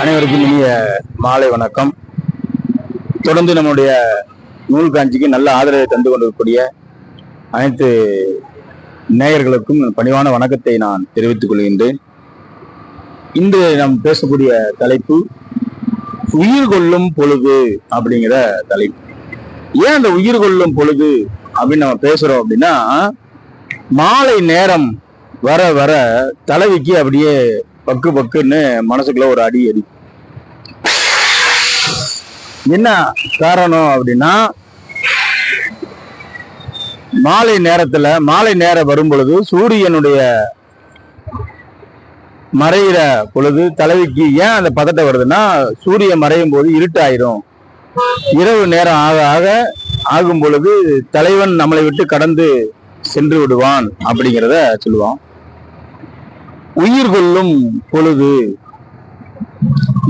அனைவருக்கும் இனிய மாலை வணக்கம். தொடர்ந்து நம்முடைய நூல் காஞ்சிக்கு நல்ல ஆதரவை தந்து கொண்டிருக்கக்கூடிய அனைத்து நேயர்களுக்கும் பணிவான வணக்கத்தை நான் தெரிவித்துக் கொள்கின்றேன். இன்று நாம் பேசக்கூடிய தலைப்பு உயிர் கொள்ளும் பொழுது அப்படிங்கிற தலைப்பு. ஏன் அந்த உயிர் கொள்ளும் பொழுது அப்படின்னு நம்ம பேசுறோம் அப்படின்னா மாலை நேரம் வர வர தலைவிக்கு அப்படியே பக்கு பக்குன்னு மனசுக்குள்ள ஒரு அடி அடி என்ன காரணம் அப்படின்னா மாலை நேரத்துல மாலை நேரம் வரும் பொழுது சூரியனுடைய மறையிற பொழுது தலைவிக்கு ஏன் அந்த பதட்டம் வருதுன்னா சூரியன் மறையும் போது இருட்டாயிரும். இரவு நேரம் ஆக ஆக ஆகும் பொழுது தலைவன் நம்மளை விட்டு கடந்து சென்று விடுவான் அப்படிங்கிறத சொல்லுவான். உயிர் கொள்ளும் பொழுது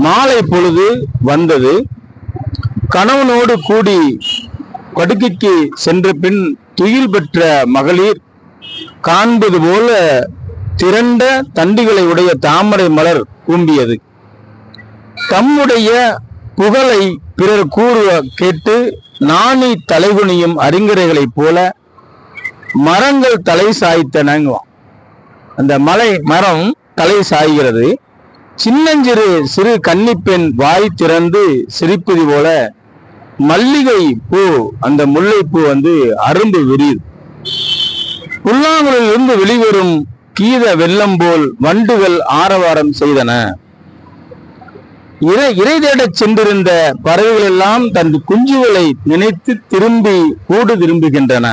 மாலை பொழுது வந்தது. கணவனோடு கூடி படுக்கைக்கு சென்ற பின் துயில் பெற்ற மகளிர் காண்பது போல திரண்ட தண்டுகளை உடைய தாமரை மலர் கூம்பியது தம்முடைய புகழை பிறர் கூறுவ கேட்டு நாணி தலைகுனியும் அறிஞர்களைப் போல மரங்கள் தலை சாய்த்தனங்குவான். அந்த மலை மரம் தலை சாய்கிறது. சின்னஞ்சிறு சிறு கன்னிப்பெண் வாய் திறந்து சிரிப்பது போல மல்லிகை பூ அந்த முல்லைப்பூ வந்து அரும்பு விரியுது புல்லாங்குழலில் இருந்து வெளிவரும் கீத வெள்ளம் போல் வண்டுகள் ஆரவாரம் செய்தன. இறை இறை தேடச் சென்றிருந்த பறவைகள் எல்லாம் தன் குஞ்சுகளை நினைத்து திரும்பி கூடு திரும்புகின்றன.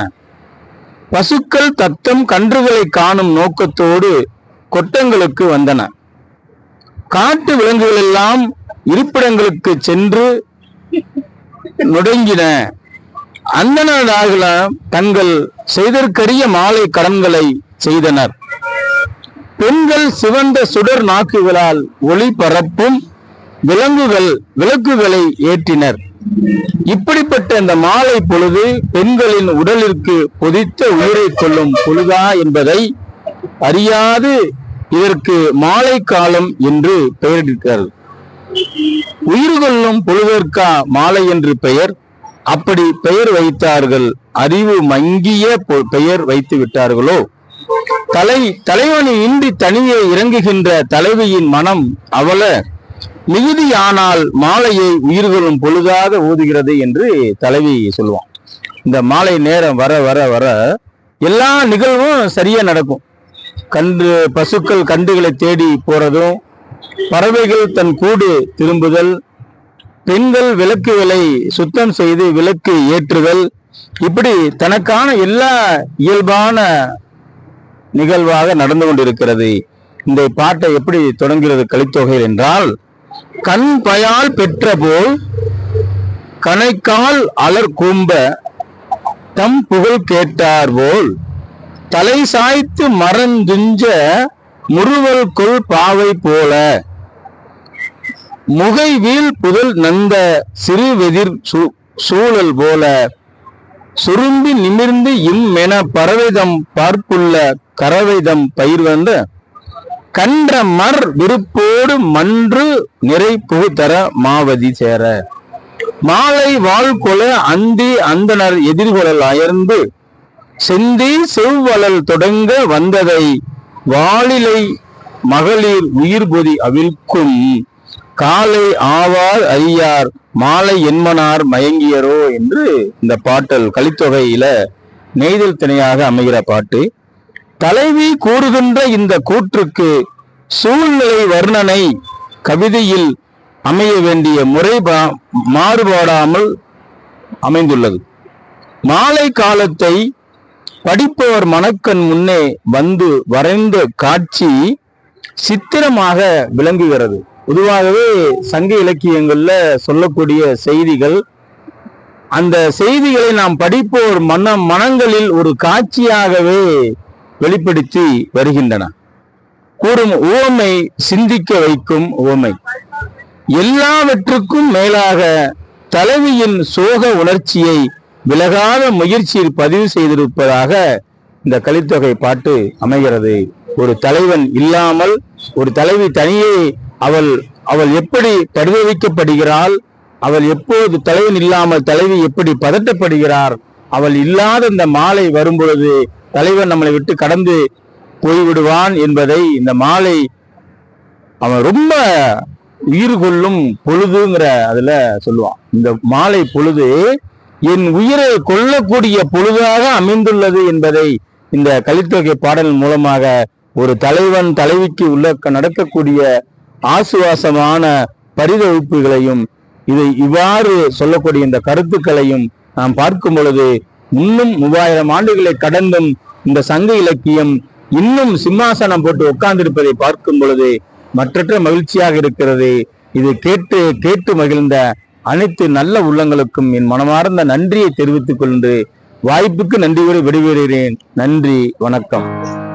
பசுக்கள் தத்தம் கன்றுகளை காணும் நோக்கத்தோடு கொட்டங்களுக்கு வந்தன. காட்டு விலங்குகள் எல்லாம் இருப்பிடங்களுக்கு சென்று நுடங்கின. அந்தனராக தங்கள் செய்தற்கரிய மாலை கடன்களை செய்தனர். பெண்கள் சிவந்த சுடர் நாக்குகளால் ஒளி பரப்பும் விலங்குகள் விளக்குகளை ஏற்றினர். இப்படிப்பட்ட இந்த மாலை பொழுது பெண்களின் உடலிற்கு பொதித்த உயிரை கொள்ளும் பொழுதா என்பதை அறியாது இதற்கு மாலை காலம் என்று பெயரிட்டிருக்கிறார்கள். உயிர் கொள்ளும் பொழுதற்கா மாலை என்று பெயர்? அப்படி பெயர் வைத்தார்கள். அறிவு மங்கிய பெயர் வைத்து விட்டார்களோ? தலை தலைவனி இன்றி தனியே இறங்குகின்ற தலைவியின் மனம் அவல மிகுதியானால் மாலையை உயிர்களும் பொழுதாக ஊதுகிறது என்று தலைவி சொல்லுவான். இந்த மாலை நேரம் வர வர வர எல்லா நிகழ்வும் சரியா நடக்கும். கன்று பசுக்கள் கன்றுகளை தேடி போறதும் பறவைகள் தன் கூடு திரும்புதல் பெண்கள் விளக்குகளை சுத்தம் செய்து விளக்கு ஏற்றுதல் இப்படி தனக்கான எல்லா இயல்பான நிகழ்வாக நடந்து கொண்டிருக்கிறது. இந்த பாட்டை எப்படி தொடங்குகிறது கலித்தொகையில் என்றால் கண் பயால் பெற்ற போல் கணைக்கால் அலர் கூம்ப தம் புகழ் கேட்டார் போல். தலை சாய்த்து மறந்துஞ்ச முறுவல் கொள் பாவை போல. முகை வீழ் புதல் நந்த சிறுவெதிர் சூ- சூழல் போல. சுரும்பி நிமிர்ந்து இம்மென பறவைதம் பார்ப்புள்ள கறவைதம் பயிர் வந்த கன்ற மர் விருப்போடு மன்று நிறை புகுதர மாவதி சேர. மாலை வாழ்கொல அந்தி அந்தனர் எதிர்கொழல் அயர்ந்து செந்தி செவ்வளல் தொடங்க வந்ததை வாளிலை மகளிர் உயிர் பொதி அவிழ்க்கும். காலை ஆவார் ஐயார் மாலை என்மனார் மயங்கியரோ என்று இந்த பாட்டல் கலித்தொகையில நெய்தல் திணையாக அமைகிற பாட்டு. தலைவி கூறுகின்ற இந்த கூற்றுக்கு சூழ்நிலை வர்ணனை கவிதையில் அமைய வேண்டிய முறை மாறுபாடாமல் அமைந்துள்ளது. மாலை காலத்தை படிப்பவர் மனக்கண் முன்னே வந்து வரைந்த காட்சி சித்திரமாக விளங்குகிறது. பொதுவாகவே சங்க இலக்கியங்கள்ல சொல்லக்கூடிய செய்திகள் அந்த செய்திகளை நாம் படிப்போர் மன மனங்களில் ஒரு காட்சியாகவே வெளிப்படுத்தி வருகின்றன. கூறும் உவமை சிந்திக்க வைக்கும் உவமை. எல்லாவற்றுக்கும் மேலாக தலைவியின் சோக உணர்ச்சியை விலகாத முயற்சியில் பதிவு செய்திருப்பதாக இந்த கலித்தொகை பாட்டு அமைகிறது. ஒரு தலைவன் இல்லாமல் ஒரு தலைவி தனியே அவள் அவள் எப்படி பரிதவிக்கப்படுகிறாள் அவள் எப்போது தலைவன் இல்லாமல் தலைவி எப்படி பதட்டப்படுகிறார்? அவள் இல்லாத இந்த மாலை வரும் பொழுது தலைவன் நம்மளை விட்டு கடந்து போய்விடுவான் என்பதை இந்த மாலை அவன் ரொம்ப உயிர் கொள்ளும் பொழுதுங்கிற அதுல சொல்லுவான். இந்த மாலை பொழுது என் உயிரை கொல்லக்கூடிய பொழுதாக அமைந்துள்ளது என்பதை இந்த கலித்தொகை பாடல் மூலமாக ஒரு தலைவன் தலைவிக்கு உள்ள நடக்கக்கூடிய ஆசுவாசமான பரிதவிப்புகளையும் இதை இவ்வாறு சொல்லக்கூடிய இந்த கருத்துக்களையும் நாம் பார்க்கும் பொழுது இன்னும் மூவாயிரம் ஆண்டுகளை கடந்தும் இந்த சங்க இலக்கியம் இன்னும் சிம்மாசனம் போட்டு உட்கார்ந்திருப்பதை பார்க்கும் பொழுது மற்றற்ற மகிழ்ச்சியாக இருக்கிறது. இது கேட்டு கேட்டு மகிழ்ந்த அனைத்து நல்ல உள்ளங்களுக்கும் என் மனமார்ந்த நன்றியை தெரிவித்துக் கொண்டு வாய்ப்புக்கு நன்றி கூறி விடைபெறுகிறேன். நன்றி வணக்கம்.